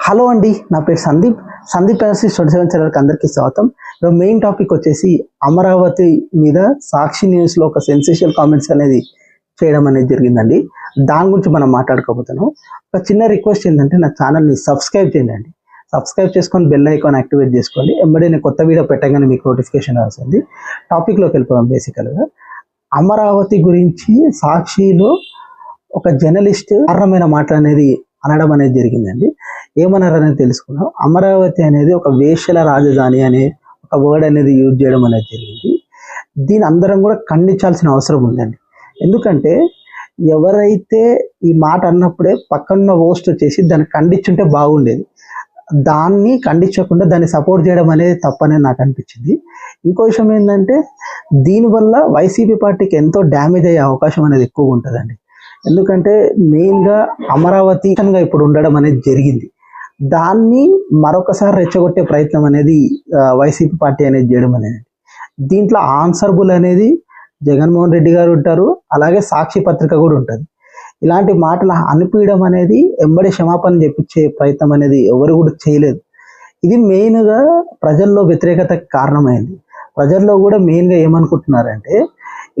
Hello అండి నా పేరు సందీప్. సందీప్ ఎనర్సీ ట్వంటీ సెవెన్ ఛానల్కి అందరికీ స్వాగతం. మెయిన్ టాపిక్ వచ్చేసి అమరావతి మీద సాక్షి న్యూస్లో ఒక సెన్సేషనల్ కామెంట్స్ అనేది చేయడం అనేది జరిగిందండి. దాని గురించి మనం మాట్లాడుకోబోతున్నాం. ఒక చిన్న రిక్వెస్ట్ ఏంటంటే నా ఛానల్ని సబ్స్క్రైబ్ చేయండి సబ్స్క్రైబ్ చేసుకొని బెల్ ఐకాన్ యాక్టివేట్ చేసుకోండి. ఎంబడే నేను కొత్త వీడియో పెట్టగానే మీకు నోటిఫికేషన్ రాసింది టాపిక్లోకి వెళ్ళిపోదాం బేసికల్గా అమరావతి గురించి సాక్షిలో ఒక జర్నలిస్ట్ కారణమైన మాటలు అనేది అనడం అనేది జరిగిందండి. ఏమన్నారని తెలుసుకున్నాం అమరావతి అనేది ఒక వేషల రాజధాని అనే ఒక వర్డ్ అనేది యూజ్ చేయడం అనేది జరిగింది. దీని అందరం కూడా ఖండించాల్సిన అవసరం ఉందండి. ఎందుకంటే ఎవరైతే ఈ మాట అన్నప్పుడే పక్కన పోస్ట్ వచ్చేసి దాన్ని ఖండించుంటే బాగుండేది. దాన్ని ఖండించకుండా దాన్ని సపోర్ట్ చేయడం అనేది తప్పనేది నాకు అనిపించింది. ఇంకో విషయం ఏంటంటే దీనివల్ల వైసీపీ పార్టీకి ఎంతో డ్యామేజ్ అయ్యే అవకాశం అనేది ఎక్కువగా ఉంటుందండి. ఎందుకంటే మెయిన్గా అమరావతిగా ఇప్పుడు ఉండడం అనేది జరిగింది. దాన్ని మరొకసారి రెచ్చగొట్టే ప్రయత్నం అనేది వైసీపీ పార్టీ అనేది చేయడం అనేది. దీంట్లో ఆన్సర్బుల్ అనేది జగన్మోహన్ రెడ్డి గారు ఉంటారు అలాగే సాక్షి పత్రిక కూడా ఉంటుంది. ఇలాంటి మాటలు అనిపించడం అనేది ఎంబడి క్షమాపణ చెప్పించే ప్రయత్నం అనేది ఎవరు కూడా చేయలేదు. ఇది మెయిన్గా ప్రజల్లో వ్యతిరేకత కారణమైంది. ప్రజల్లో కూడా మెయిన్గా ఏమనుకుంటున్నారంటే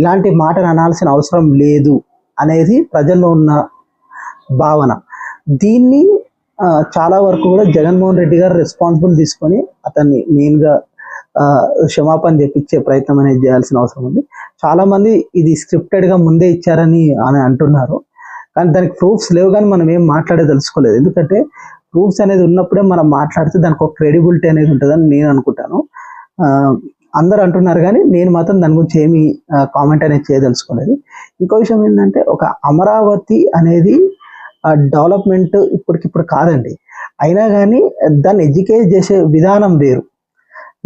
ఇలాంటి మాటలు అనాల్సిన అవసరం లేదు అనేది ప్రజల్లో ఉన్న భావన. దీన్ని చాలా వరకు కూడా జగన్మోహన్ రెడ్డి గారు రెస్పాన్సిబుల్ తీసుకొని అతన్ని మెయిన్గా క్షమాపణ చెప్పించే ప్రయత్నం అనేది చేయాల్సిన అవసరం ఉంది. చాలా మంది ఇది స్క్రిప్టెడ్గా ముందే ఇచ్చారని అని అంటున్నారు. కానీ దానికి ప్రూఫ్స్ లేవు కానీ మనం ఏం మాట్లాడే తెలుసుకోలేదు. ఎందుకంటే ప్రూఫ్స్ అనేది ఉన్నప్పుడే మనం మాట్లాడితే దానికి ఒక క్రెడిబిలిటీ అనేది ఉంటుందని నేను అనుకుంటాను. అందరు అంటున్నారు కానీ నేను మాత్రం దాని గురించి ఏమి కామెంట్ అనేది చేయదలుచుకోలేదు. ఇంకో విషయం ఏంటంటే ఒక అమరావతి అనేది డెవలప్మెంట్ ఇప్పటికిప్పుడు కాదండి. అయినా కానీ దాన్ని ఎడ్యుకేట్ చేసే విధానం వేరు.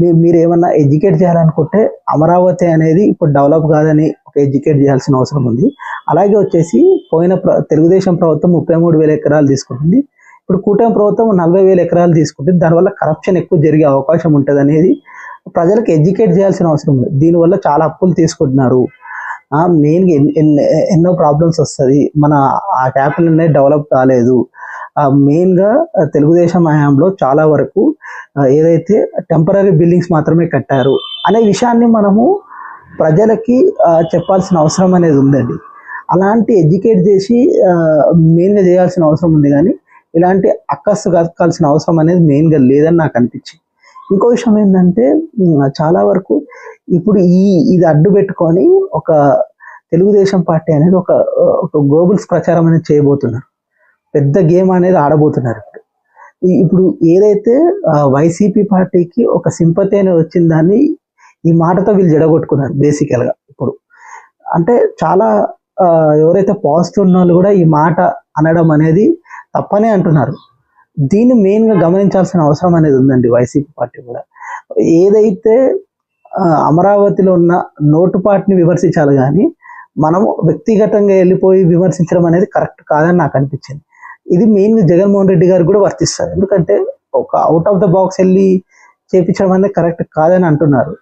మీరు ఏమన్నా ఎడ్యుకేట్ చేయాలనుకుంటే అమరావతి అనేది ఇప్పుడు డెవలప్ కాదని ఒక ఎడ్యుకేట్ చేయాల్సిన అవసరం ఉంది. అలాగే వచ్చేసి పోయిన ప్ర- తెలుగుదేశం ప్రభుత్వం ముప్పై మూడు వేల ఎకరాలు తీసుకుంటుంది. ఇప్పుడు కూటమి ప్రభుత్వం నలభై వేల ఎకరాలు తీసుకుంటుంది దానివల్ల కరప్షన్ ఎక్కువ జరిగే అవకాశం ఉంటుంది అనేది ప్రజలకు ఎడ్యుకేట్ చేయాల్సిన అవసరం ఉంది. దీనివల్ల చాలా అప్పులు తీసుకుంటున్నారు. మెయిన్గా ఎన్నో ప్రాబ్లమ్స్ వస్తుంది. మన ఆ క్యాపిటల్ అనేది డెవలప్ కాలేదు. మెయిన్గా తెలుగుదేశం హయాంలో చాలా వరకు ఏదైతే టెంపరీ బిల్డింగ్స్ మాత్రమే కట్టారు అనే విషయాన్ని మనము ప్రజలకి చెప్పాల్సిన అవసరం అనేది ఉందండి. అలాంటి ఎడ్యుకేట్ చేసి మెయిన్గా చేయాల్సిన అవసరం ఉంది కానీ ఇలాంటి అక్కస్సు కలకాల్సిన అవసరం అనేది మెయిన్గా లేదని నాకు అనిపించింది. ఇంకో విషయం ఏంటంటే చాలా వరకు ఇప్పుడు ఈ ఇది అడ్డు పెట్టుకొని ఒక తెలుగుదేశం పార్టీ అనేది ఒక ఒక గోబుల్స్ ప్రచారం అనేది చేయబోతున్నారు. పెద్ద గేమ్ అనేది ఆడబోతున్నారు. ఇప్పుడు ఇప్పుడు ఏదైతే వైసీపీ పార్టీకి ఒక సింపతి అనేది వచ్చిన దాన్ని ఈ మాటతో వీళ్ళు జడగొట్టుకున్నారు బేసికల్గా ఇప్పుడు. అంటే చాలా ఎవరైతే పాజిటివ్ ఉన్న వాళ్ళు కూడా ఈ మాట అనడం అనేది తప్పనే అంటున్నారు. దీన్ని మెయిన్గా గమనించాల్సిన అవసరం అనేది ఉందండి వైసీపీ పార్టీ కూడా. ఏదైతే అమరావతిలో ఉన్న నోటుపాటిని విమర్శించాలి కానీ మనం వ్యక్తిగతంగా వెళ్ళిపోయి విమర్శించడం అనేది కరెక్ట్ కాదని నాకు అనిపించింది. ఇది మెయిన్గా జగన్మోహన్ రెడ్డి గారు కూడా వర్తిస్తారు. ఎందుకంటే ఒక అవుట్ ఆఫ్ ద బాక్స్ వెళ్ళి చేపించడం అనేది కరెక్ట్ కాదని అంటున్నారు.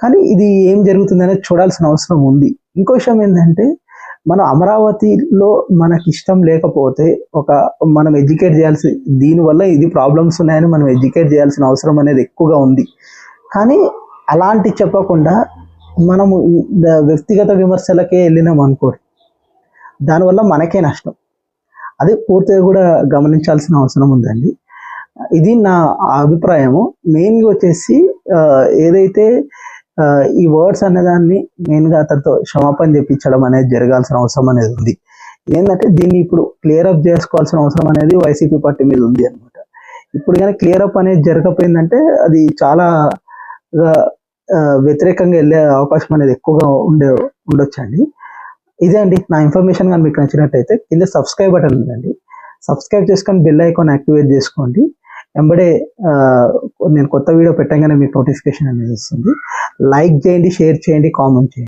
కానీ ఇది ఏం జరుగుతుంది అనేది చూడాల్సిన అవసరం ఉంది. ఇంకో విషయం ఏంటంటే మనం అమరావతిలో మనకి ఇష్టం లేకపోతే ఒక మనం ఎడ్యుకేట్ చేయాల్సి దీనివల్ల ఇది ప్రాబ్లమ్స్ ఉన్నాయని మనం ఎడ్యుకేట్ చేయాల్సిన అవసరం అనేది ఎక్కువగా ఉంది. కానీ అలాంటి చెప్పకుండా మనము వ్యక్తిగత విమర్శలకే వెళ్ళినాం అనుకోరు దానివల్ల మనకే నష్టం. అది పూర్తిగా కూడా గమనించాల్సిన అవసరం ఉందండి. ఇది నా అభిప్రాయము. మెయిన్గా వచ్చేసి ఏదైతే ఈ వర్డ్స్ అనేదాన్ని మెయిన్గా అతనితో క్షమాపణ చెప్పించడం అనేది జరగాల్సిన అవసరం అనేది ఉంది. ఏంటంటే దీన్ని ఇప్పుడు క్లియర్ అప్ చేసుకోవాల్సిన అవసరం అనేది వైసీపీ పార్టీ మీద ఉంది అనమాట ఇప్పుడు కానీ క్లియర్ అప్ అనేది జరగకపోయిందంటే అది చాలా వ్యతిరేకంగా వెళ్ళే అవకాశం అనేది ఎక్కువగా ఉండే ఉండొచ్చండి ఇదే అండి నా ఇన్ఫర్మేషన్ కానీ మీకు నచ్చినట్టయితే కింద సబ్స్క్రైబ్ బటన్ ఉందండి. సబ్స్క్రైబ్ చేసుకొని బెల్ ఐకాన్ యాక్టివేట్ చేసుకోండి. వెంబడే నేను కొత్త వీడియో పెట్టగానే మీకు నోటిఫికేషన్ అనేది వస్తుంది. లైక్ చేయండి షేర్ చేయండి కామెంట్ చేయండి.